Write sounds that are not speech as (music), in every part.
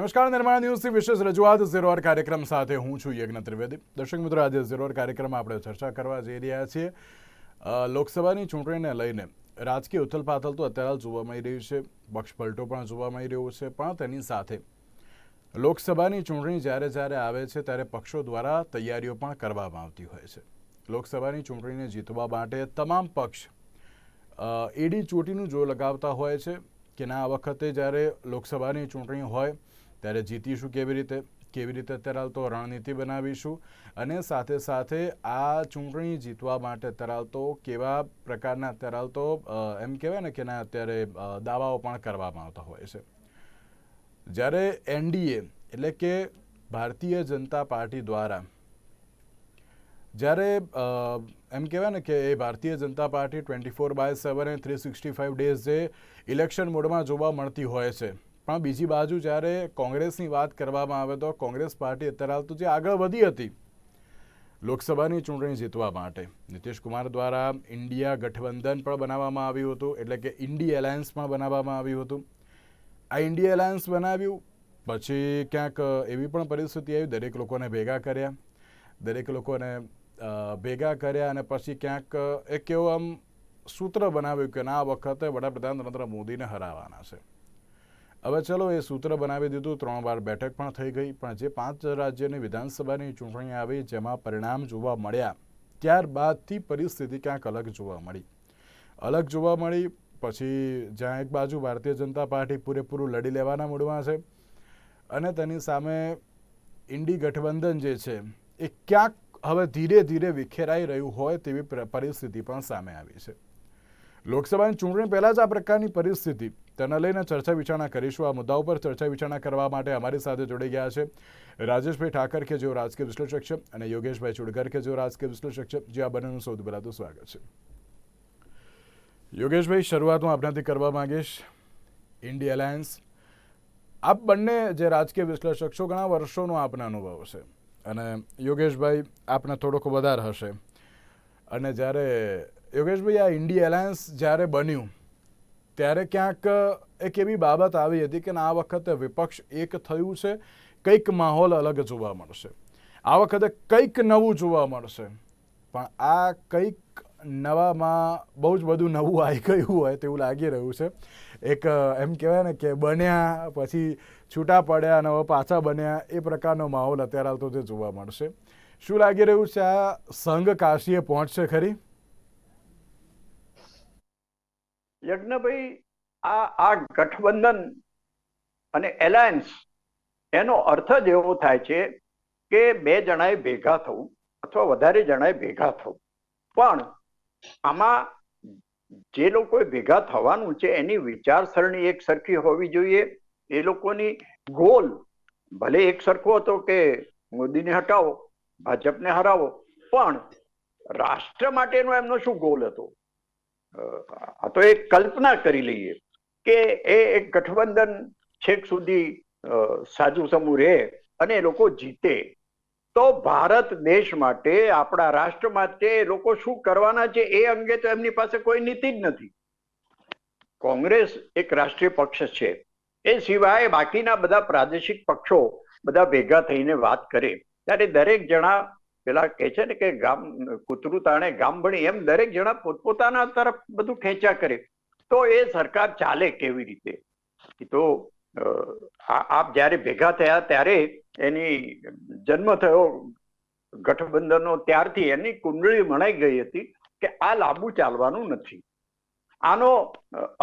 નમસ્કાર, નિર્માણ ન્યૂઝથી વિશેષ રજૂઆત. ઝીરોર કાર્યક્રમ સાથે હું છું યજ્ઞ ત્રિવેદી. દર્શક મિત્રો, આજે ઝીરોર કાર્યક્રમમાં આપણે ચર્ચા કરવા જઈ રહ્યા છીએ. લોકસભાની ચૂંટણીને લઈને રાજકીય ઉથલપાથલ તો અત્યારે જોવા મળી રહ્યું છે. પક્ષ પલટો પણ જોવા મળી રહ્યો છે, પણ તેની સાથે લોકસભાની ચૂંટણી જ્યારે જ્યારે આવે છે, ત્યારે પક્ષો દ્વારા તૈયારીઓ પણ કરવામાં આવતી હોય છે. લોકસભાની ચૂંટણીને જીતવા માટે તમામ પક્ષ એડી ચોટીનું જો લગાવતા હોય છે કે ના, આ વખતે જ્યારે લોકસભાની ચૂંટણી હોય ત્યારે જીતીશું કેવી રીતે? કેવી રીતે અત્યારે હાલ તો રણનીતિ બનાવીશું અને સાથે સાથે આ ચૂંટણી જીતવા અત્યારે હાલ તો કેવા પ્રકારના અત્યારે હાલ તો એમ કહેવાય ને કે ના અત્યારે દાવાઓ પણ કરવામાં આવતા હોય છે. જ્યારે એનડીએ એટલે કે ભારતીય જનતા પાર્ટી દ્વારા જ્યારે એમ કહેવાય ને કે એ Bharatiya Janata Party twenty four by seven અને થ્રી સિક્સટી ફાઇવ ડેઝ જે ઇલેક્શન મોડમાં જોવા મળતી હોય છે. પણ બીજી બાજુ જ્યારે કોંગ્રેસની વાત કરવામાં આવે તો કોંગ્રેસ પાર્ટી અત્યારે હાલ તો જે આગળ વધી હતી લોકસભાની ચૂંટણી જીતવા માટે. નીતિશ કુમાર દ્વારા ઇન્ડિયા ગઠબંધન પણ બનાવવામાં આવ્યું હતું, એટલે કે ઇન્ડી એલાયન્સ પણ બનાવવામાં આવ્યું હતું. આ ઇન્ડિયા એલાયન્સ બનાવ્યું, પછી ક્યાંક એવી પણ પરિસ્થિતિ આવી, દરેક લોકોને ભેગા કર્યા. દરેક લોકોને ભેગા કર્યા અને પછી ક્યાંક એક એવું આમ સૂત્ર બનાવ્યું કે ના, આ વખતે વડાપ્રધાન નરેન્દ્ર મોદીને હરાવવાના છે. હવે ચલો એ સૂત્ર બનાવી દીધું. ત્રણ વાર બેઠક પણ થઈ ગઈ, પણ જે પાંચ રાજ્યની વિધાનસભાની ચૂંટણી આવી, જેમાં પરિણામ જોવા મળ્યા, ત્યારબાદથી પરિસ્થિતિ ક્યાંક અલગ જોવા મળી. અલગ જોવા મળી, પછી જ્યાં એક બાજુ ભારતીય જનતા પાર્ટી પૂરેપૂરું લડી લેવાના મૂડમાં છે, અને તેની સામે ઇન્ડી ગઠબંધન જે છે, એ ક્યાંક હવે ધીરે ધીરે વિખેરાઈ રહ્યું હોય તેવી પરિસ્થિતિ પણ સામે આવી છે. લોકસભાની ચૂંટણી પહેલા જ આ પ્રકારની પરિસ્થિતિ. તેને લઈને ચર્ચા વિચારણા કરીશું. આ મુદ્દા ઉપર ચર્ચા વિચારણા કરવા માટે અમારી સાથે જોડાઈ ગયા છે રાજેશભાઈ ઠાકર, કે જેઓ રાજકીય વિશ્લેષક છે, અને યોગેશભાઈ ચુડકર કે જેઓ રાજકીય વિશ્લેષક છે. જે, આ બંનેનું સૌથી પહેલાં તો સ્વાગત છે. યોગેશભાઈ, શરૂઆત હું આપનાથી કરવા માંગીશ. India alliance. આપ બંને જે રાજકીય વિશ્લેષક છો, ઘણા વર્ષોનો આપના અનુભવ છે. અને યોગેશભાઈ, આપને થોડોક વધારે હશે. અને જ્યારે યોગેશભાઈ, આ ઇન્ડિયા એલાયન્સ જ્યારે બન્યું, ત્યારે ક્યાંક એક એવી બાબત આવી હતી કે આ વખતે વિપક્ષ એક થયું છે, કંઈક માહોલ અલગ જોવા મળશે. આ વખતે કંઈક નવું જોવા મળશે. પણ આ કંઈક નવામાં બહુ જ બધું નવું (laughs) આવી ગયું હોય તેવું લાગી રહ્યું છે. એક, એમ કહેવાય ને કે બન્યા, પછી છૂટા પડ્યા અને હવે પાછા બન્યા, એ પ્રકારનો માહોલ અત્યારે હાલ તો જે જોવા મળશે. શું લાગી રહ્યું છે? આ સંઘ કાશીએ પહોંચશે ખરી? યજ્ઞભાઈ આ આ ગઠબંધન અને એલાયન્સ, એનો અર્થ જ એવો થાય છે કે બે જણાએ ભેગા થવું અથવા વધારે જણાએ ભેગા થવું. પણ આમાં જે લોકોએ ભેગા થવાનું છે એની વિચારસરણી એક સરખી હોવી જોઈએ. એ લોકોની ગોલ ભલે એક સરખો હતો કે મોદીને હટાવો, ભાજપને હરાવો, પણ રાષ્ટ્ર માટેનો એમનો શું ગોલ હતો? આ તો એક કલ્પના કરી લઈએ કે એ એક ગઠબંધન છેક સુધી સાજુ સમૂહ રહે અને એ લોકો જીતે. તો ભારત દેશ માટે, આપણા રાષ્ટ્ર માટે લોકો શું કરવાના છે એ અંગે તો એમની પાસે કોઈ નીતિ જ નથી. કોંગ્રેસ એક રાષ્ટ્રીય પક્ષ છે. એ સિવાય બાકીના બધા પ્રાદેશિક પક્ષો બધા ભેગા થઈને વાત કરે. ત્યારે દરેક જણા પેલા કે છે ને કે ગામ, કૂતરું તાણે ગામ ભણી એમ દરેક જણા પોતપોતાના તરફ બધું ખેંચ્યા કરે. તો એ સરકાર ચાલે કેવી રીતે? તો આપ જ્યારે ભેગા થયા ત્યારે એની જન્મ થયો ગઠબંધનનો ત્યારથી એની કુંડળી મણાઈ ગઈ હતી કે આ લાંબુ ચાલવાનું નથી. આનો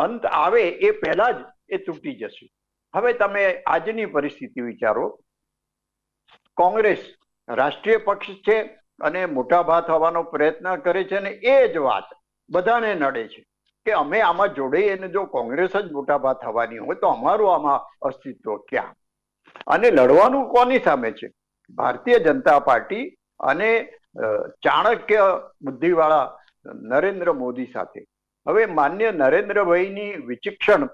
અંત આવે એ પહેલા જ એ તૂટી જશે. હવે તમે આજની પરિસ્થિતિ વિચારો. કોંગ્રેસ રાષ્ટ્રીય પક્ષ છે અને મોટા ભાત થવાનો પ્રયત્ન કરે છે અને એ જ વાત બધાને નડે છે કે અમે આમાં જોડાઈએ અને જો કોંગ્રેસ જ મોટા ભાત થવાની હોય તો અમારું આમાં અસ્તિત્વ ક્યાં? અને લડવાનું કોની સામે છે? ભારતીય જનતા પાર્ટી અને ચાણક્ય બુદ્ધિવાળા નરેન્દ્ર મોદી સાથે. હવે માન્ય નરેન્દ્રભાઈની વિચિક્ષણ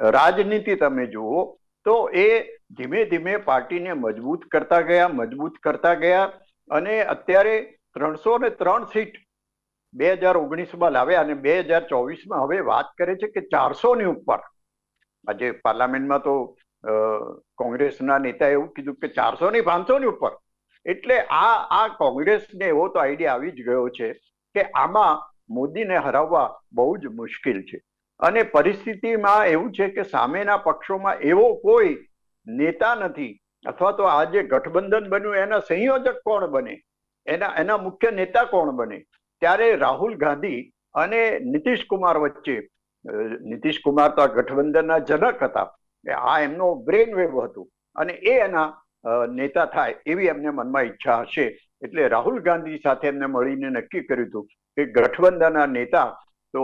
રાજનીતિ તમે જુઓ તો એ ધીમે ધીમે પાર્ટીને મજબૂત કરતા ગયા, મજબૂત કરતા ગયા અને અત્યારે ત્રણસો ને ત્રણ સીટ બે હજાર ઓગણીસમાં લાવ્યા અને બે હજાર ચોવીસમાં હવે વાત કરે છે કે ચારસો ની ઉપર. આજે પાર્લામેન્ટમાં તો કોંગ્રેસના નેતાએ એવું કીધું કે ચારસો ની પાંચસો ની ઉપર. એટલે આ આ કોંગ્રેસને એવો તો આઈડિયા આવી જ ગયો છે કે આમાં મોદીને હરાવવા બહુ જ મુશ્કેલ છે. અને પરિસ્થિતિમાં એવું છે કે સામેના પક્ષોમાં એવો કોઈ નેતા નથી. અથવા તો આ જે ગઠબંધન બન્યું, એના સંયોજક કોણ બને? એના એના મુખ્ય નેતા કોણ બને? ત્યારે રાહુલ ગાંધી અને નીતિશ કુમાર વચ્ચે નીતિશ કુમાર તો આ ગઠબંધનના જનક હતા. આ એમનો બ્રેન વેવ હતું. અને એ એના નેતા થાય એવી એમને મનમાં ઈચ્છા હશે. એટલે રાહુલ ગાંધી સાથે એમને મળીને નક્કી કર્યું હતું કે ગઠબંધનના નેતા તો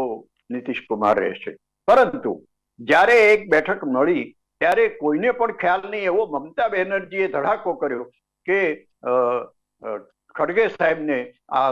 નીતિશ કુમાર રહેશે. પરંતુ જ્યારે એક બેઠક મળી ત્યારે કોઈને પણ ખ્યાલ નહીં, એવો મમતા બેનર્જીએ ધડાકો કર્યો કે ખડગે સાહેબને આ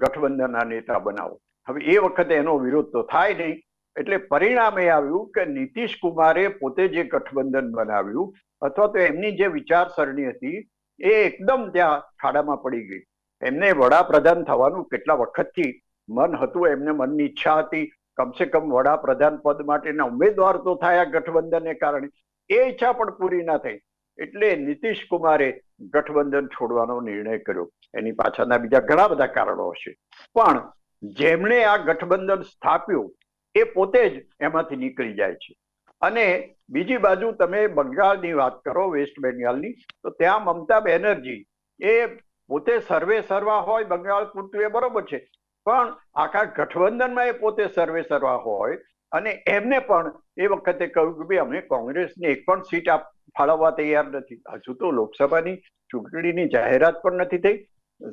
ગઠબંધનના નેતા બનાવો. હવે એ વખતે એનો વિરોધ તો થાય નહીં, એટલે પરિણામ એ આવ્યું કે નીતિશ કુમારે પોતે જે ગઠબંધન બનાવ્યું, અથવા તો એમની જે વિચારસરણી હતી, એ એકદમ ત્યાં ખાડામાં પડી ગઈ. એમને વડાપ્રધાન થવાનું કેટલા વખતથી મન હતું, એમને મનની ઈચ્છા હતી કમસે કમ વડાપ્રધાન પદ માટેના ઉમેદવાર તો થયા ગઠબંધનને કારણે. એ ઈચ્છા પણ પૂરી ના થઈ. એટલે નીતિશ કુમારે ગઠબંધન છોડવાનો નિર્ણય કર્યો. એની પાછળના બીજા ઘણા બધા કારણો હશે. પણ જેમણે આ ગઠબંધન સ્થાપ્યું, એ પોતે જ એમાંથી નીકળી જાય છે. અને બીજી બાજુ તમે બંગાળની વાત કરો, વેસ્ટ બેંગાલની, તો ત્યાં મમતા બેનર્જી એ પોતે સર્વે સર્વા હોય, બંગાળ પૂરતું એ બરોબર છે. પણ આખા ગઠબંધનમાં એ પોતે સર્વે સર્વા હોય અને એમને પણ એ વખતે કહ્યું કે ભાઈ અમે કોંગ્રેસને એક પણ સીટ આપ, ફાળવવા તૈયાર નથી. હજુ તો લોકસભાની ચૂંટણીની જાહેરાત પણ નથી થઈ,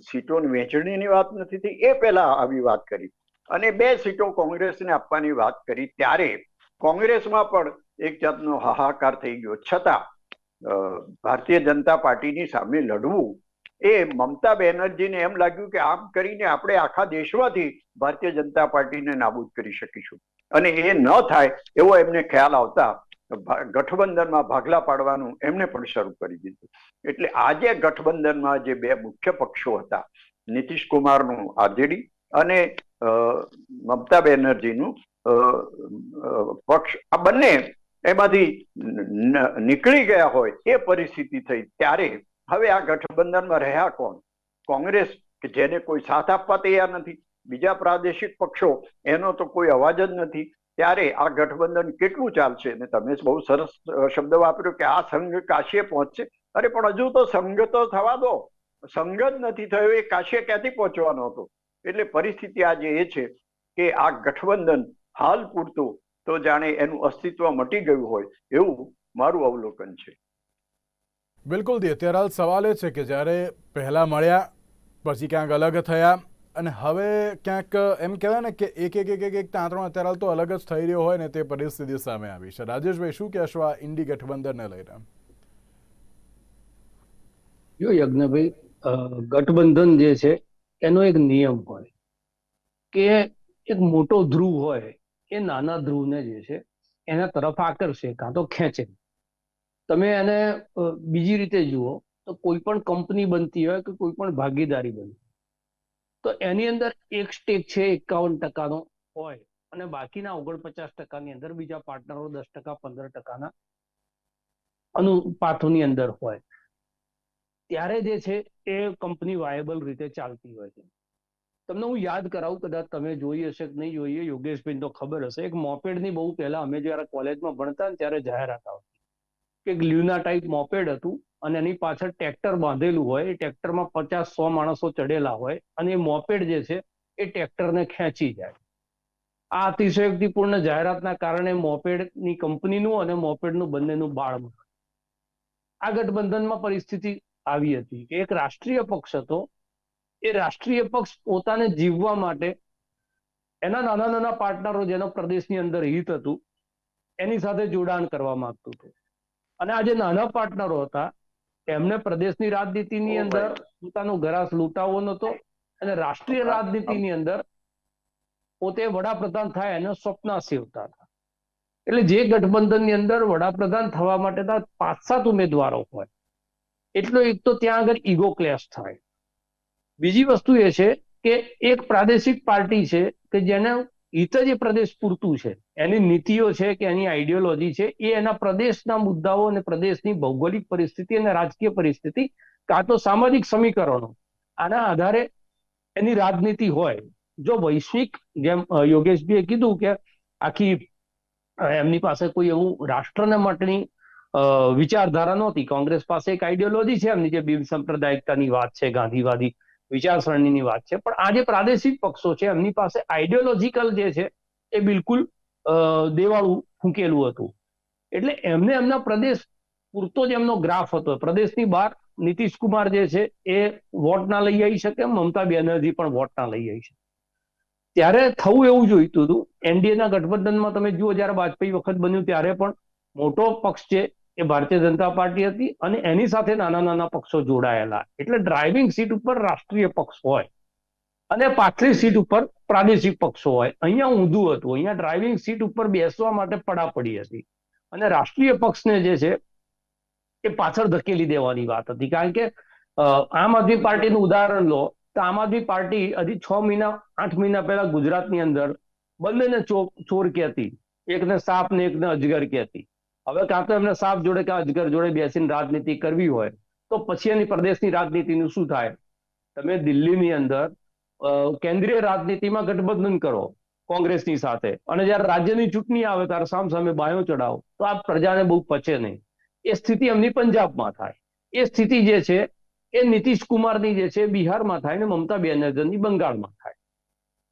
સીટોની વહેંચણીની વાત નથી થઈ, એ પહેલા આવી વાત કરી. અને બે સીટો કોંગ્રેસને આપવાની વાત કરી ત્યારે કોંગ્રેસમાં પણ એક જાતનો હાહાકાર થઈ ગયો. છતાં ભારતીય જનતા પાર્ટીની સામે લડવું એ મમતા બેનર્જીને એમ લાગ્યું કે આમ કરીને આપણે આખા દેશમાંથી ભારતીય જનતા પાર્ટીને નાબૂદ કરી શકીશું. અને એ ન થાય એવો એમને ખ્યાલ આવતા ગઠબંધનમાં ભાગલા પાડવાનું એમને પણ શરૂ કરી દીધું. એટલે આજે ગઠબંધનમાં જે બે મુખ્ય પક્ષો હતા, નીતિશ કુમારનું આરજેડી અને મમતા બેનર્જીનું પક્ષ. આ બંને એમાંથી નીકળી ગયા હોય એ પરિસ્થિતિ થઈ ત્યારે હવે આ ગઠબંધનમાં રહ્યા કોણ? કોંગ્રેસ, કે જેને કોઈ સાથ આપવા તૈયાર નથી, બીજા પ્રાદેશિક પક્ષો, એનો તો કોઈ અવાજ જ નથી. ત્યારે આ ગઠબંધન કેટલું ચાલશે? ને તમે બહુ સરસ શબ્દ વાપર્યો કે આ સંઘ કાશીએ પહોંચશે. અરે, પણ હજુ તો સંઘ તો થવા દો. સંઘ જ નથી થયો, એ કાશીએ ક્યાંથી પહોંચવાનો હતો? એટલે પરિસ્થિતિ આજે એ છે કે આ ગઠબંધન હાલ પૂરતું તો જાણે એનું અસ્તિત્વ મટી ગયું હોય એવું મારું અવલોકન છે. બિલકુલ દી, અત્યારે હાલ સવાલ એ છે કે જ્યારે પહેલાં મળ્યા, પછી ક્યાંક અલગ થયા અને હવે ક્યાંક એમ કહેવાય ને કે એક એક એક એક એક ત્રણ અત્યારે તો અલગ જ થઈ રહ્યો હોય ને તે પરિસ્થિતિ સામે આવી છે. રાજેશભાઈ, શું કહેશો આ ઇન્ડી ગઠબંધનને લઈને? જો યજ્ઞભાઈ ગઠબંધન જે છે, એનો એક નિયમ હોય કે એક મોટો ધ્રુવ હોય, એ નાના ધ્રુવને જે છે, એના તરફ આકર્ષે, કાં તો ખેંચે. તમે એને બીજી રીતે જુઓ, તો કોઈ પણ કંપની બનતી હોય કે કોઈ પણ ભાગીદારી બનતી તો એની અંદર એક સ્ટેક છે એકાવન ટકાનો હોય અને બાકીના ઓગણપચાસ ટકાની અંદર બીજા પાર્ટનરો દસ ટકા, પંદર ટકાના અનુપાથોની અંદર હોય. ત્યારે જે છે એ કંપની વાયેબલ રીતે ચાલતી હોય છે. તમને હું યાદ કરાવું, કદાચ તમે જોઈ હશે કે નહીં, જોઈએ યોગેશભાઈ તો ખબર હશે. એક મોપેડની બહુ પહેલા અમે જયારે કોલેજમાં ભણતા ને ત્યારે જાહેરાત આવતી. કે લ્યુના ટાઈપ મોપેડ હતું અને એની પાછળ ટ્રેક્ટર બાંધેલું હોય, એ ટ્રેક્ટરમાં પચાસ સો માણસો ચડેલા હોય અને એ મોપેડ જે છે, એ ટ્રેક્ટરને ખેંચી જાય. આ અતિશયોક્તિપૂર્ણ જાહેરાતના કારણે મોપેડની કંપનીનું અને મોપેડનું બંનેનું બાળ આ ગઠબંધનમાં પરિસ્થિતિ આવી હતી કે એક રાષ્ટ્રીય પક્ષ હતો. એ રાષ્ટ્રીય પક્ષ પોતાને જીવવા માટે એના નાના નાના પાર્ટનરો જેનો પ્રદેશની અંદર હિત હતું, એની સાથે જોડાણ કરવા માંગતું હતું. અને આ જે નાના પાર્ટનરો હતા એમને પ્રદેશની રાજનીતિની અંદર પોતાનો ગરાસ લૂંટાવો નતો અને રાષ્ટ્રીય રાજનીતિની અંદર પોતે વડાપ્રધાન થાય એને સ્વપ્ન સેવતા હતા. એટલે જે ગઠબંધનની અંદર વડાપ્રધાન થવા માટેના પાંચ સાત ઉમેદવારો હોય. એટલો એક તો ત્યાં આગળ ઈગો ક્લેશ થાય. બીજી વસ્તુ એ છે કે એક પ્રાદેશિક પાર્ટી છે કે જેને હિત જ એ પ્રદેશ પૂરતું છે. એની નીતિઓ છે કે એની આઈડિયોલોજી છે, એ એના પ્રદેશના મુદ્દાઓ અને પ્રદેશની ભૌગોલિક પરિસ્થિતિ અને રાજકીય પરિસ્થિતિ, કાં તો સામાજિક સમીકરણો, આના આધારે એની રાજનીતિ હોય. જો વૈશ્વિક, જેમ યોગેશજીએ કીધું કે આખી એમની પાસે કોઈ એવું રાષ્ટ્રને માટેની વિચારધારા નહોતી. કોંગ્રેસ પાસે એક આઈડિયોલોજી છે એમની, જે બિન સંપ્રદાયિકતાની વાત છે, ગાંધીવાદી વિચારસરણીની વાત છે. પણ આ જે પ્રાદેશિક પક્ષો છે, એમની પાસે આઈડિયોલોજીકલ જે છે, એ બિલકુલ દેવાળું ફૂંકેલું હતું. એટલે એમને એમના પ્રદેશ પૂરતો જ એમનો ગ્રાફ હતો. પ્રદેશની બહાર નીતિશ કુમાર જે છે, એ વોટ ના લઈ આવી શકે, મમતા બેનર્જી પણ વોટ ના લઈ આવી શકે. ત્યારે થવું એવું જોઈતું હતું. એનડીએના ગઠબંધનમાં તમે જુઓ, જ્યારે વાજપેયી વખત બન્યું, ત્યારે પણ મોટો પક્ષ છે એ ભારતીય જનતા પાર્ટી હતી અને એની સાથે નાના નાના પક્ષો જોડાયેલા. એટલે ડ્રાઇવિંગ સીટ ઉપર રાષ્ટ્રીય પક્ષ હોય અને પાછલી સીટ ઉપર પ્રાદેશિક પક્ષો હોય. અહીંયા ઊંધું હતું. અહીંયા ડ્રાઇવિંગ સીટ ઉપર બેસવા માટે પડાપડી હતી. અને રાષ્ટ્રીય પક્ષને જે છે એ પાછળ ધકેલી દેવાની વાત હતી. કારણ કે આમ આદમી પાર્ટીનું ઉદાહરણ લો, તો આમ આદમી પાર્ટી હજી છ મહિના, આઠ મહિના પહેલા ગુજરાતની અંદર બંનેને ચોર કહેતી. એકને સાપ ને એકને અજગર કહેતી. હવે કાં તો એમને સાપ જોડે કે અજગર જોડે બેસીને રાજનીતિ કરવી હોય, તો પછી એની પ્રદેશની રાજનીતિનું શું થાય? તમે દિલ્હીની અંદર કેન્દ્રીય રાજનીતિમાં ગઠબંધન કરો કોંગ્રેસની સાથે. અને જ્યારે રાજ્યની ચૂંટણી આવે ત્યારે સામ સામે બાયો ચડાવો તો આ પ્રજાને બહુ પચે નહીં. એ સ્થિતિ એમની પંજાબમાં થાય. એ સ્થિતિ જે છે, એ નીતિશ કુમારની જે છે બિહારમાં થાય ને મમતા બેનર્જીની બંગાળમાં થાય.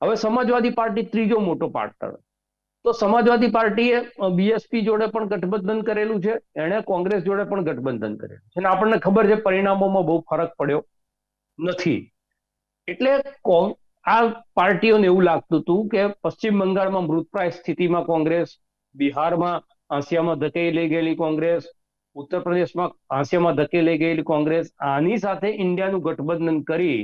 હવે સમાજવાદી પાર્ટી ત્રીજો મોટો પાર્ટનર તો સમાજવાદી પાર્ટીએ બીએસપી જોડે પણ ગઠબંધન કરેલું છે, એણે કોંગ્રેસ જોડે પણ ગઠબંધન કરેલું છે. અને આપણને ખબર છે, પરિણામોમાં બહુ ફરક પડ્યો નથી. એટલે આ પાર્ટીઓને એવું લાગતું હતું કે પશ્ચિમ બંગાળમાં મૃતપ્રાય સ્થિતિમાં કોંગ્રેસ, બિહારમાં હાંસિયામાં ધકેલી લઈ ગયેલી કોંગ્રેસ, ઉત્તર પ્રદેશમાં હાંસિયામાં ધકેલી ગયેલી કોંગ્રેસ, આની સાથે ઇન્ડિયાનું ગઠબંધન કરી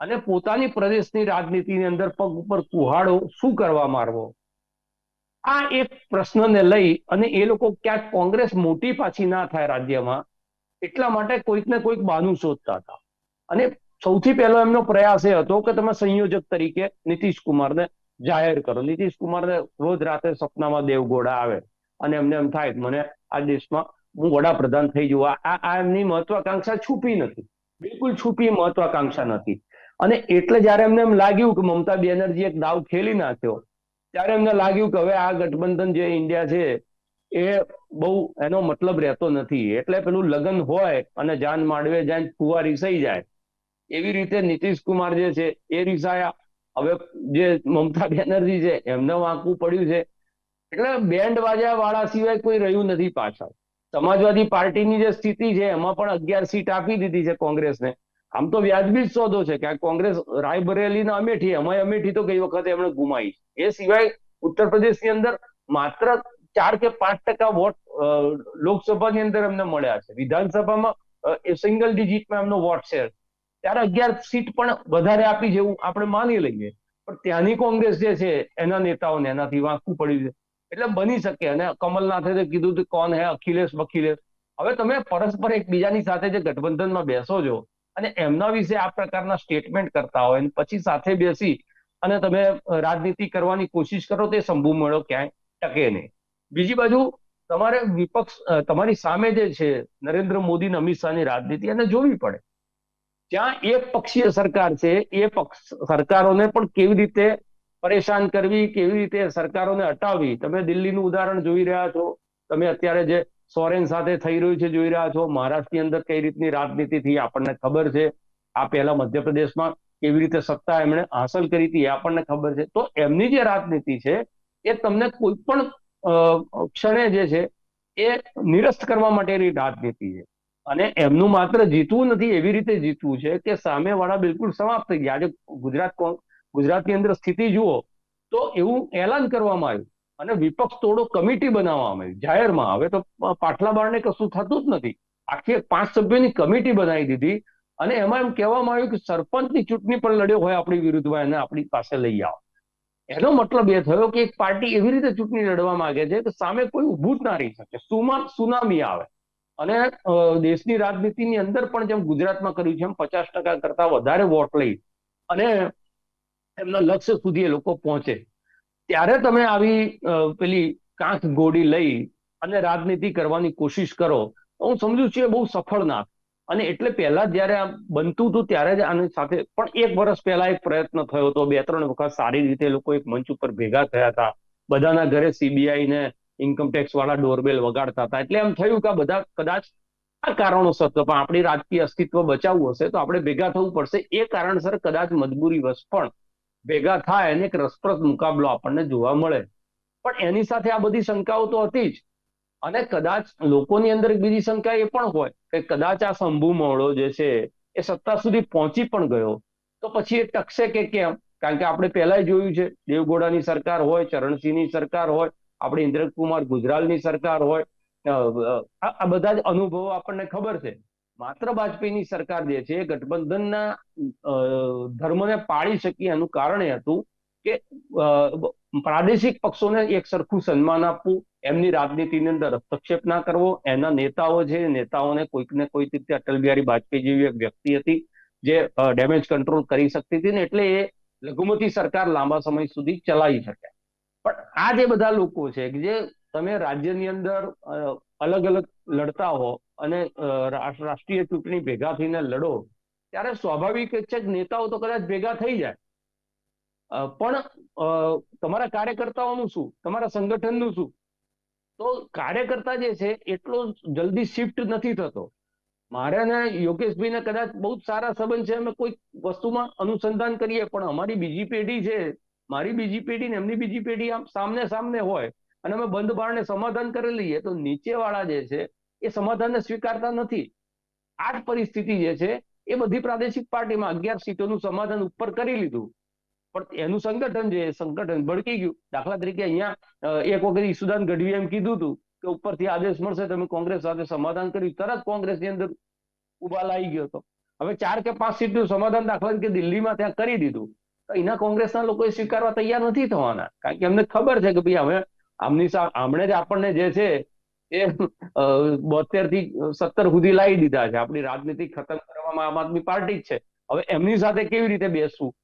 અને પોતાની પ્રદેશની રાજનીતિની અંદર પગ ઉપર કુહાડો શું કરવા મારવો? આ એક પ્રશ્નને લઈ અને એ લોકો ક્યાંક કોંગ્રેસ મોટી પાછી ના થાય રાજ્યમાં, એટલા માટે કોઈક ને કોઈક બાનું શોધતા હતા. અને સૌથી પહેલો એમનો પ્રયાસ એ હતો કે તમે સંયોજક તરીકે નીતિશ કુમારને જાહેર કરો. નીતિશ કુમારને રોજ રાતે સપનામાં દેવગોડા આવે અને એમને એમ થાય, મને આ દેશમાં હું વડાપ્રધાન થઈ જવું આ આ એમની મહત્વાકાંક્ષા છુપી નથી. બિલકુલ છુપી મહત્વાકાંક્ષા નથી. અને એટલે જયારે એમને એમ લાગ્યું કે મમતા બેનર્જી એક દાવ ખેલી નાખ્યો ત્યારે એમને લાગ્યું કે હવે આ ગઠબંધન જે ઇન્ડિયા છે, એ બહુ એનો મતલબ રહેતો નથી. એટલે પેલું લગ્ન હોય અને જાન માંડવે જાય કુવા રીસાઈ જાય. એવી રીતે નીતિશ કુમાર જે છે, એ રીસાયા. હવે જે મમતા બેનર્જી છે, એમને વાંકવું પડ્યું છે. એટલે બેન્ડ વાજા વાળા સિવાય કોઈ રહ્યું નથી પાછળ. સમાજવાદી પાર્ટીની જે સ્થિતિ છે, એમાં પણ અગિયાર સીટ આપી દીધી છે કોંગ્રેસને. આમ તો વ્યાજબી જ સોદો છે કે કોંગ્રેસ કોંગ્રેસ રાયબરેલીના અમેઠી, એમાંય અમેઠી તો ગઈ વખતે એમણે ગુમાવી એ સિવાય ઉત્તર પ્રદેશની અંદર માત્ર ચાર કે પાંચ ટકા વોટ લોકસભાની અંદર એમને મળ્યા છે. વિધાનસભામાં એ સિંગલ ડિજિટમાં એમનો વોટ શેર. ત્યારે અગિયાર સીટ પણ વધારે આપી જેવું આપણે માની લઈએ. પણ ત્યાંની કોંગ્રેસ જે છે, એના નેતાઓને એનાથી વાંકું પડ્યું છે એટલે બની શકે. અને કમલનાથે કીધું કે કોણ હે અખિલેશ બખિલેશ? હવે તમે પરસ્પર એકબીજાની સાથે જે ગઠબંધનમાં બેસો છો અને એમના વિશે આ પ્રકારના સ્ટેટમેન્ટ કરતા હોય પછી સાથે બેસી અને તમે રાજનીતિ કરવાની કોશિશ કરો તે શંભુ મેળો ક્યાંય ટકે નહીં. બીજી બાજુ તમારે વિપક્ષ તમારી સામે જે છે નરેન્દ્ર મોદી અને અમિત શાહની રાજનીતિ એને જોવી પડે. ત્યાં એક પક્ષીય સરકાર છે, એ પક્ષ સરકારોને પણ કેવી રીતે પરેશાન કરવી, કેવી રીતે સરકારોને હટાવવી? તમે દિલ્હીનું ઉદાહરણ જોઈ રહ્યા છો. તમે અત્યારે જે સોરેન સાથે થઈ રહ્યું છે, જોઈ રહ્યા છો. મહારાષ્ટ્રની અંદર કઈ રીતની રાજનીતિ થઈ આપણને ખબર છે. આ પહેલા મધ્યપ્રદેશમાં કેવી રીતે સત્તા એમણે હાંસલ કરી હતી એ આપણને ખબર છે. તો એમની જે રાજનીતિ છે, એ તમને કોઈ પણ ક્ષણે જે છે, એ નિરસ્ત કરવા માટેની રાજનીતિ છે. અને એમનું માત્ર જીતવું નથી, એવી રીતે જીતવું છે કે સામેવાળા બિલકુલ સમાપ્ત થઈ ગયા. આજે ગુજરાત ગુજરાતની અંદર સ્થિતિ જુઓ તો એવું એલાન કરવામાં આવ્યું. અને વિપક્ષ તોડો કમિટી બનાવવામાં આવી જાહેરમાં હવે તો પાટલા બારણે કશું થતું જ નથી. આખી એક પાંચ સભ્યોની કમિટી બનાવી દીધી અને એમાં એમ કહેવામાં આવ્યું કે સરપંચની ચૂંટણી પણ લડ્યો હોય આપણી વિરુદ્ધમાં એને આપણી પાસે લઈ આવો. એનો મતલબ એ થયો કે એક પાર્ટી એવી રીતે ચૂંટણી લડવા માંગે છે કે સામે કોઈ ઉભું જ ના રહી શકે. સુમા સુનામી આવે. અને દેશની રાજનીતિની અંદર પણ જેમ ગુજરાતમાં કર્યું છે એમ પચાસ ટકા કરતા વધારે વોટ લઈ અને એમના લક્ષ્ય સુધી એ લોકો પહોંચે. ત્યારે તમે આવી પેલી કાંખ ગોળી લઈ અને રાજનીતિ કરવાની કોશિશ કરો. હું સમજુ છું એ બહુ સફળ ના અને એટલે પહેલા જ્યારે આ બનતું હતું ત્યારે જ આની સાથે, પણ એક વર્ષ પહેલા એક પ્રયત્ન થયો હતો. બે ત્રણ વખત સારી રીતે લોકો એક મંચ ઉપર ભેગા થયા હતા. બધાના ઘરે સીબીઆઈ ને ઇન્કમટેક્સ વાળા ડોરબેલ વગાડતા હતા. એટલે એમ થયું કે બધા કદાચ આ કારણોસર તો પણ આપણી રાજકીય અસ્તિત્વ બચાવવું હશે તો આપણે ભેગા થવું પડશે. એ કારણસર કદાચ મજબૂરી વશ પણ ભેગા થાય અને એક રસપ્રદ મુકાબલો આપણને જોવા મળે. પણ એની સાથે આ બધી શંકાઓ તો હતી જ. અને કદાચ લોકોની અંદર એક બીજી શંકા એ પણ હોય કે કદાચ આ શંભુ મોડો જે છે એ સત્તા સુધી પહોંચી પણ ગયો. તો પછી એ ટકશે કે કેમ? કારણ કે આપણે પહેલા જોયું છે દેવગોડાની સરકાર હોય, ચરણસિંહની સરકાર હોય, આપણે ઇન્દ્રકુમાર ગુજરાલની સરકાર હોય આ બધા જ અનુભવો આપણને ખબર છે. માત્ર વાજપેયીની સરકાર જે છે ગઠબંધનના ધર્મને પાળી શકી એનું કારણ એ હતું કે પ્રાદેશિક પક્ષોને એક સરખું સન્માન આપવું, એમની રાજનીતિની અંદર હસ્તક્ષેપ ના કરવો, એના નેતાઓ છે નેતાઓને કોઈક ને કોઈક રીતે અટલ બિહારી વાજપેયી જેવી એક વ્યક્તિ હતી જે ડેમેજ કંટ્રોલ કરી શકતી હતી ને એટલે એ લઘુમતી સરકાર લાંબા સમય સુધી ચલાવી શકે. પણ આ જે બધા લોકો છે કે જે તમે રાજ્યની અંદર અલગ અલગ લડતા હો અને રાષ્ટ્રીય ચૂંટણી ભેગા થઈને લડો, ત્યારે સ્વાભાવિક છે કે નેતાઓ તો કદાચ ભેગા થઈ જાય. પણ તમારા કાર્યકર્તાઓનું શું? તમારા સંગઠનનું શું? તો કાર્યકર્તા જે છે, એટલો જલ્દી શિફ્ટ નથી થતો. મારે અને યોગેશભાઈને કદાચ બહુ જ સારા સંબંધ છે, અમે કોઈ વસ્તુમાં અનુસંધાન કરીએ, પણ અમારી બીજી પેઢી છે, મારી બીજી પેઢી ને એમની બીજી પેઢી આમ સામને સામને હોય, અને અમે બંધ બારણે સમાધાન કરી લઈએ, તો નીચેવાળા જે છે એ સમાધાનને સ્વીકારતા નથી. આ પરિસ્થિતિ જે છે, એ બધી પ્રાદેશિક પાર્ટીમાં અગિયાર સીટોનું સમાધાન ઉપર કરી લીધું. પણ એનું સંગઠન જે સંગઠન ભડકી ગયું. દાખલા તરીકે અહીંયા એક વખત ઈસુદાન ગઢવી એમ કીધું હતું કે ઉપરથી આદેશ મળશે, તમે કોંગ્રેસ સાથે સમાધાન કર્યું. તરત કોંગ્રેસની અંદર ઉબાલ આવી ગયો હતો. હવે ચાર કે પાંચ સીટનું સમાધાન દાખલા તરીકે દિલ્હીમાં ત્યાં કરી દીધું. તો એના કોંગ્રેસના લોકોએ સ્વીકારવા તૈયાર નથી થવાના. કારણ કે એમને ખબર છે કે ભાઈ હવે આમની સામે હમણે જ આપણને જે છે એ બોતેરથી સત્તર સુધી લાવી દીધા છે. આપણી રાજનીતિ ખતમ કરવામાં આમ આદમી પાર્ટી જ છે. હવે એમની સાથે કેવી રીતે બેસવું?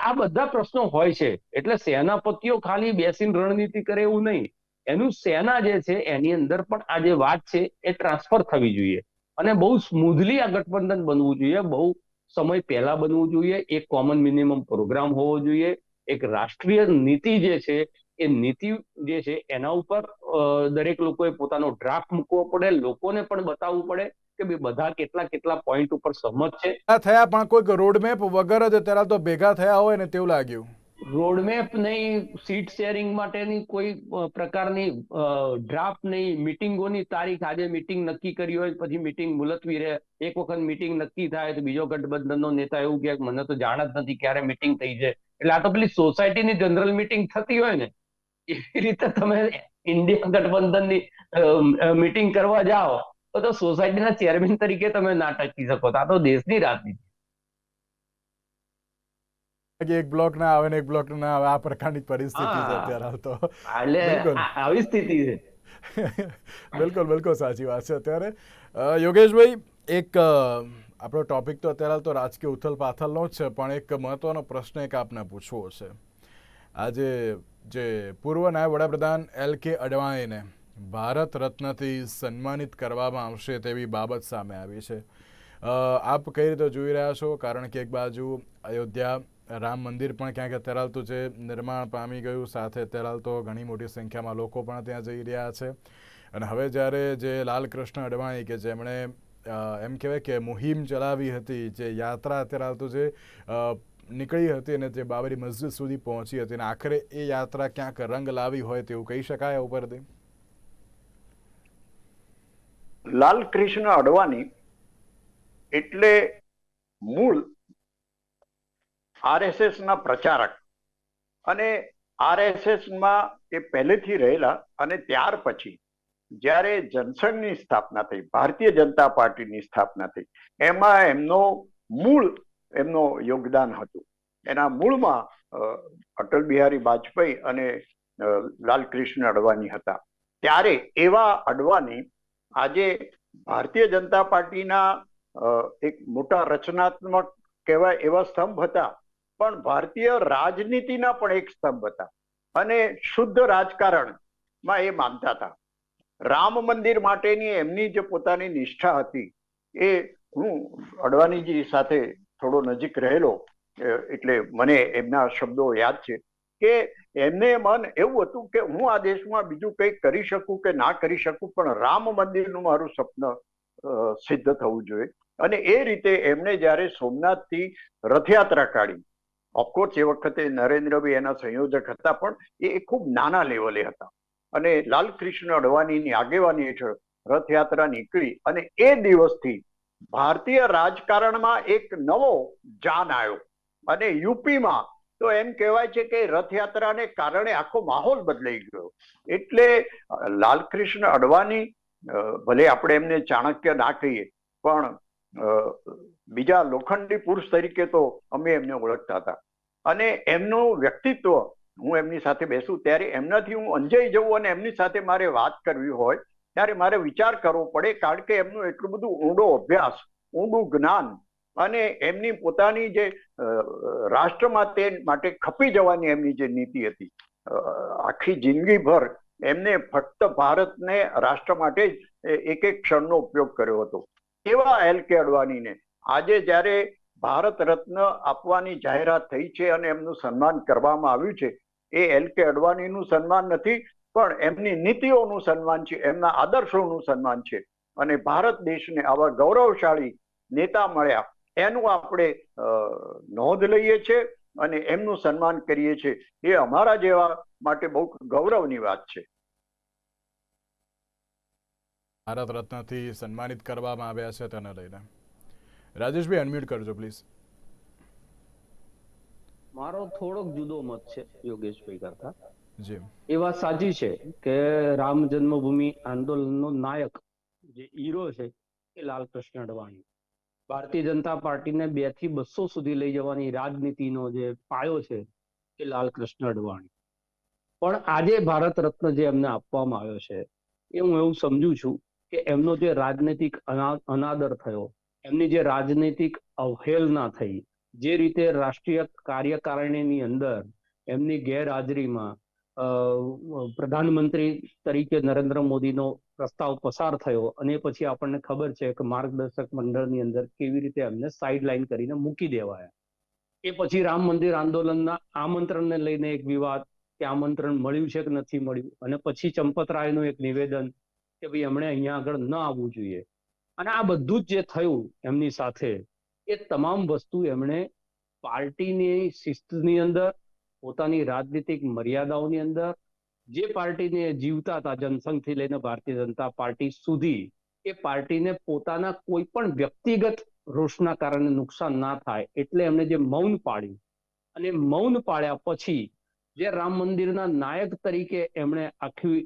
આ બધા પ્રશ્નો હોય છે. એટલે સેનાપતિઓ ખાલી બેસીને રણનીતિ કરે એવું નહીં. એનું સેના જે છે, એની અંદર પણ આ જે વાત છે, એ ટ્રાન્સફર થવી જોઈએ. અને બહુ સ્મૂધલી આ ગઠબંધન બનવું જોઈએ. બહુ સમય પહેલા બનવું જોઈએ. એક કોમન મિનિમમ પ્રોગ્રામ હોવો જોઈએ. એક રાષ્ટ્રીય નીતિ જે છે, એ નીતિ જે છે, એના ઉપર દરેક લોકોએ પોતાનો ડ્રાફ્ટ મૂકવો પડે લોકોને પણ બતાવવું પડે કે બધા કેટલા કેટલા પોઈન્ટ ઉપર સહમત છે. થયા પણ કોઈક રોડમેપ વગર જ અત્યારે તો ભેગા થયા હોય ને તેવું લાગ્યું. રોડમેપ નહીં સીટ શેરિંગ માટેની કોઈ પ્રકારની ડ્રાફ્ટ નહીં. મિટિંગોની તારીખ આજે મિટિંગ નક્કી કરી હોય પછી મિટિંગ મુલતવી રહે. એક વખત મિટિંગ નક્કી થાય તો બીજો ગઠબંધનનો નેતા એવું કે મને તો જાણ જ નથી ક્યારે મિટિંગ થઈ છે એટલે આ તો પેલી સોસાયટીની જનરલ મિટિંગ થતી હોય ને એવી રીતે તમે ઇન્ડિયા (laughs) ગઠબંધનની મીટિંગ કરવા જાઓ તો તો સોસાયટીના ચેરમેન તરીકે તમે ના ટકી શકો. આ તો દેશની રાજનીતિ. એક બ્લોક ના આવે ને એક બ્લોક ના આવે આ પ્રકારની પરિસ્થિતિ છે અત્યારે હાલ તો. એટલે આવી સ્થિતિ છે. (laughs) બિલકુલ બિલકુલ સાચી વાત છે અત્યારે. યોગેશભાઈ એક આપણો ટોપિક તો અત્યારે હાલ તો રાજકીય ઉથલ પાથલનો જ છે પણ એક મહત્વનો પ્રશ્ન એક આપને પૂછવો છે. આજે જે પૂર્વ નાયબ વડાપ્રધાન એલ કે અડવાણીને ભારત રત્નથી સન્માનિત કરવામાં આવશે તેવી બાબત સામે આવી છે. આપ કઈ રીતે જોઈ રહ્યા છો? કારણ કે એક બાજુ અયોધ્યા રામ મંદિર પણ ક્યાંક અત્યારે હાલ જે નિર્માણ પામી ગયું, સાથે અત્યારે ઘણી મોટી સંખ્યામાં લોકો પણ ત્યાં જઈ રહ્યા છે. અને હવે જ્યારે જે લાલકૃષ્ણ અડવાણી કે જેમણે એમ કહેવાય કે મુહિમ ચલાવી હતી, જે યાત્રા અત્યારે હાલ તો જે નીકળી હતી અને જે બાબરી મસ્જિદ સુધી પહોંચી હતી અને આખરે એ યાત્રા ક્યાંક રંગ લાવી હોય તેવું કહી શકાય ઉપરથી? લાલ કૃષ્ણ અડવાણી એટલે મૂળ આરએસએસ ના પ્રચારક અને આરએસએસમાં એ પહેલેથી રહેલા અને ત્યાર પછી જ્યારે જનસંઘની સ્થાપના થઈ, ભારતીય જનતા પાર્ટીની સ્થાપના થઈ, એમાં એમનો મૂળ એમનો યોગદાન હતું. એના મૂળમાં અટલ બિહારી વાજપેયી અને લાલકૃષ્ણ અડવાણી હતા. ત્યારે એવા અડવાણી આજે ભારતીય જનતા પાર્ટીના એક મોટા રચનાત્મક કહેવાય એવા સ્તંભ હતા. પણ ભારતીય રાજનીતિના પણ એક સ્તંભ હતા. અને શુદ્ધ રાજકારણમાં એ માનતા હતા. રામ મંદિર માટેની એમની જે પોતાની નિષ્ઠા હતી, એ હું અડવાણીજી સાથે થોડો નજીક રહેલો એટલે મને એમના શબ્દો યાદ છે, કે એમને મન એવું હતું કે હું આ દેશમાં બીજું કંઈક કરી શકું કે ના કરી શકું, પણ રામ મંદિરનું મારું સ્વપ્ન સિદ્ધ થવું જોઈએ. અને એ રીતે એમણે જ્યારે સોમનાથથી રથયાત્રા કાઢી ઓફકોર્સ એ વખતે નરેન્દ્રભાઈ એના સંયોજક હતા, પણ એ ખૂબ નાના લેવલે હતા. અને લાલકૃષ્ણ અડવાણીની આગેવાની હેઠળ રથયાત્રા નીકળી અને એ દિવસથી ભારતીય રાજકારણમાં એક નવો જાન આવ્યો. અને યુપીમાં તો એમ કહેવાય છે કે રથયાત્રાને કારણે આખો માહોલ બદલાઈ ગયો. એટલે લાલકૃષ્ણ અડવાણી ભલે આપણે એમને ચાણક્ય ના કહીએ, પણ બીજા લોખંડી પુરુષ તરીકે તો અમે એમને ઓળખતા હતા. અને એમનું વ્યક્તિત્વ, હું એમની સાથે બેસું ત્યારે એમનાથી હું અંજાઈ જવું અને એમની સાથે મારે વાત કરવી હોય ત્યારે મારે વિચાર કરવો પડે, કારણ કે એમનું એટલું બધું ઊંડો અભ્યાસ, ઊંડું જ્ઞાન અને એમની પોતાની જે રાષ્ટ્રમાં તે માટે ખપી જવાની એમની જે નીતિ હતી. આખી જિંદગીભર એમને ફક્ત ભારતને રાષ્ટ્ર માટે જ એક એક ક્ષણનો ઉપયોગ કર્યો હતો. એવા એલ કે અડવાણીને આજે જ્યારે ભારત રત્ન આપવાની જાહેરાત થઈ છે અને એમનું સન્માન કરવામાં આવ્યું છે, એ એલ કે અડવાણીનું સન્માન નથી પણ એમની નીતિઓનું સન્માન છે એમના આદર્શોનું સન્માન છે. અને ભારત દેશને આવા ગૌરવશાળી નેતા મળ્યા એનું આપણે નોંધ લઈએ છીએ અને એમનું સન્માન કરીએ છીએ એ અમારા જેવા માટે બહુ ગૌરવની વાત છે. ભારત રત્નથી સન્માનિત કરવામાં આવ્યા છે તેને લઈને. રાજેશભાઈ અનમ્યુટ કરજો પ્લીઝ મારો થોડોક જુદો મત છે યોગેશભાઈ કરતા. એ વાત સાચી છે કે રામ જન્મભૂમિ આંદોલનનો નાયક જે હીરો છે એ લાલકૃષ્ણ અડવાણી. ભારતીય જનતા પાર્ટીને બેથી બસો સુધી લઈ જવાની રાજનીતિનો જે પાયો છે એ લાલકૃષ્ણ અડવાણી. પણ આજે ભારત રત્ન જે એમને આપવામાં આવ્યો છે એ હું એવું સમજુ છું કે એમનો જે રાજનૈતિક અનાદર થયો, એમની જે રાજનૈતિક અવહેલના થઈ, જે રીતે રાષ્ટ્રીય કાર્યકારિણીની અંદર એમની ગેરહાજરીમાં પ્રધાનમંત્રી તરીકે નરેન્દ્ર મોદીનો પ્રસ્તાવ પસાર થયો અને પછી આપણને ખબર છે કે માર્ગદર્શક મંડળની અંદર કેવી રીતે એમને સાઇડ લાઈન કરીને મૂકી દેવાયા. એ પછી રામ મંદિર આંદોલનના આમંત્રણને લઈને એક વિવાદ કે આમંત્રણ મળ્યું છે કે નથી મળ્યું? અને પછી ચંપતરાયનું એક નિવેદન કે ભાઈ એમણે અહીંયા આગળ ન આવવું જોઈએ. અને આ બધું જ જે થયું એમની સાથે, એ તમામ વસ્તુ એમણે પાર્ટીની શિસ્તની અંદર પોતાની રાજનીતિક મર્યાદાઓની અંદર જે પાર્ટીને જીવતા હતા, જનસંઘથી લઈને ભારતીય જનતા પાર્ટી સુધી, એ પાર્ટીને પોતાના કોઈ પણ વ્યક્તિગત રોષના કારણે નુકસાન ના થાય એટલે એમણે જે મૌન પાડ્યું. અને મૌન પાડ્યા પછી જે રામ મંદિરના નાયક તરીકે એમણે આખી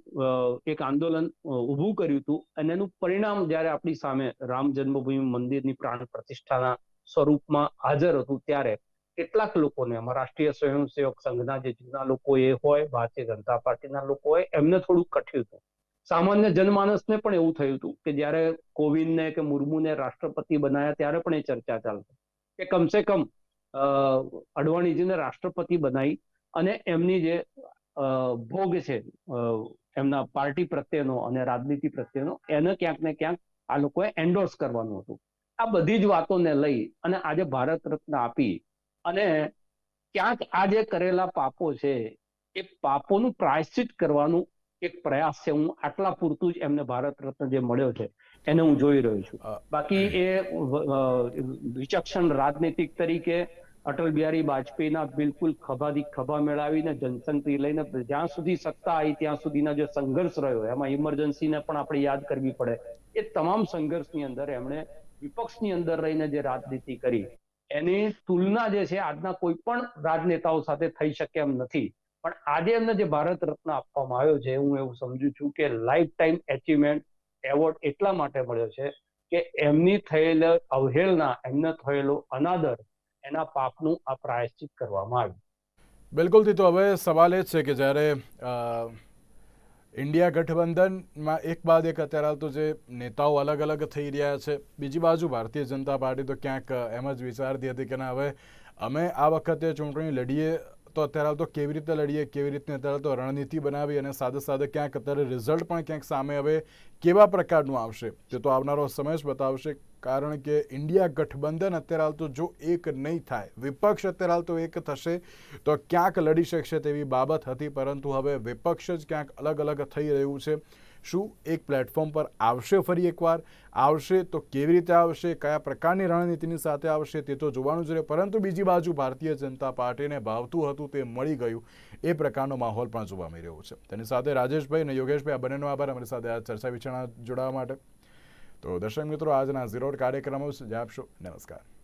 એક આંદોલન ઉભું કર્યું હતું, અને એનું પરિણામ જ્યારે આપણી સામે રામ જન્મભૂમિ મંદિરની પ્રાણ પ્રતિષ્ઠાના સ્વરૂપમાં હાજર હતું ત્યારે કેટલાક લોકોને એમાં રાષ્ટ્રીય સ્વયંસેવક સંઘના જે જૂના લોકો એ હોય, ભારતીય જનતા પાર્ટીના લોકો હોય, એમને થોડું કઠ્યું હતું. સામાન્ય જનમાનસને પણ એવું થયું હતું કે જ્યારે કોવિંદને કે મુર્મુને રાષ્ટ્રપતિ બનાવ્યા ત્યારે પણ એ ચર્ચા ચાલતી કે કમસે કમ અડવાણીજીને રાષ્ટ્રપતિ બનાવી અને એમની જે ભોગ છે એમના પાર્ટી પ્રત્યેનો અને રાજનીતિ પ્રત્યેનો, એને ક્યાંક ને ક્યાંક આ લોકોએ એન્ડોર્સ કરવાનું હતું. આ બધી જ વાતોને લઈ અને આજે ભારત રત્ન આપી અને ક્યાંક આ જે કરેલા પાપો છે એ પાપોનું પ્રાયશ્ચિત કરવાનું એક પ્રયાસ છે. હું આટલા પૂરતું જ એમને ભારત રત્ન જે મળ્યો છે એને હું જોઈ રહ્યો છું. બાકી એ વિચક્ષણ રાજનીતિક તરીકે અટલ બિહારી વાજપેયીના બિલકુલ ખભાથી ખભા મેળવીને જનસંઘથી લઈને જ્યાં સુધી સત્તા આવી ત્યાં સુધીના જે સંઘર્ષ રહ્યો એમાં ઇમરજન્સીને પણ આપણે યાદ કરવી પડે. એ તમામ સંઘર્ષની અંદર એમણે વિપક્ષની અંદર રહીને જે રાજનીતિ કરી એની તુલના જે છે, આજના કોઈ પણ રાજનેતાઓ સાથે થઈ શકે એમ નથી. પણ આજે એમને જે ભારત રત્ન આપવામાં આવ્યો છે, હું એવું સમજુ છું કે લાઈફ ટાઈમ એચિવમેન્ટ એવોર્ડ એટલા માટે મળ્યો છે કે એમની થયેલ અવહેલના, એમને થયેલો અનાદર, એના પાપનું આ પ્રાયશ્ચિત કરવામાં આવ્યું. બિલકુલથી તો હવે સવાલ એ છે કે જ્યારે ઇન્ડિયા ગઠબંધનમાં એક બાદ એક અત્યારે હાલ તો જે નેતાઓ અલગ અલગ થઈ રહ્યા છે. બીજી બાજુ ભારતીય જનતા પાર્ટી તો ક્યાંક એમ જ વિચારતી હતી કે ના, હવે અમે આ વખતે ચૂંટણી લડીએ તો અત્યારે હાલ તો કેવી રીતે લડીએ, કેવી રીતે અત્યારે તો રણનીતિ બનાવી અને સાથે સાથે ક્યાંક અત્યારે રિઝલ્ટ પણ ક્યાંક સામે હવે કેવા પ્રકારનું આવશે? તે તો આવનારો સમય જ બતાવશે, કારણ કે ઇન્ડિયા ગઠબંધન અત્યારે હાલ તો જો એક નહીં થાય, વિપક્ષ અત્યારે હાલ તો એક થશે, તો ક્યાંક લડી શકશે તેવી બાબત હતી, પરંતુ હવે વિપક્ષ જ ક્યાંક અલગ અલગ થઈ રહ્યું છે. શું એક પ્લેટફોર્મ પર આવશે ફરી એકવાર? આવશે તો કેવી રીતે આવશે? કયા પ્રકારની રણનીતિની સાથે આવશે? તે તો જોવાનું જ રહે. પરંતુ બીજી બાજુ ભારતીય જનતા પાર્ટીને ભાવતું હતું તે મળી ગયું. એ પ્રકારનો માહોલ પણ જોવા મળી રહ્યો છે. તેની સાથે રાજેશભાઈ અને યોગેશભાઈ, આ બંનેનો આભાર. અમારી સાથે આ ચર્ચા વિચારણા જોડાવા માટે. તો દર્શક મિત્રો, આજના ઝીરો કાર્યક્રમો જ આપશો નમસ્કાર.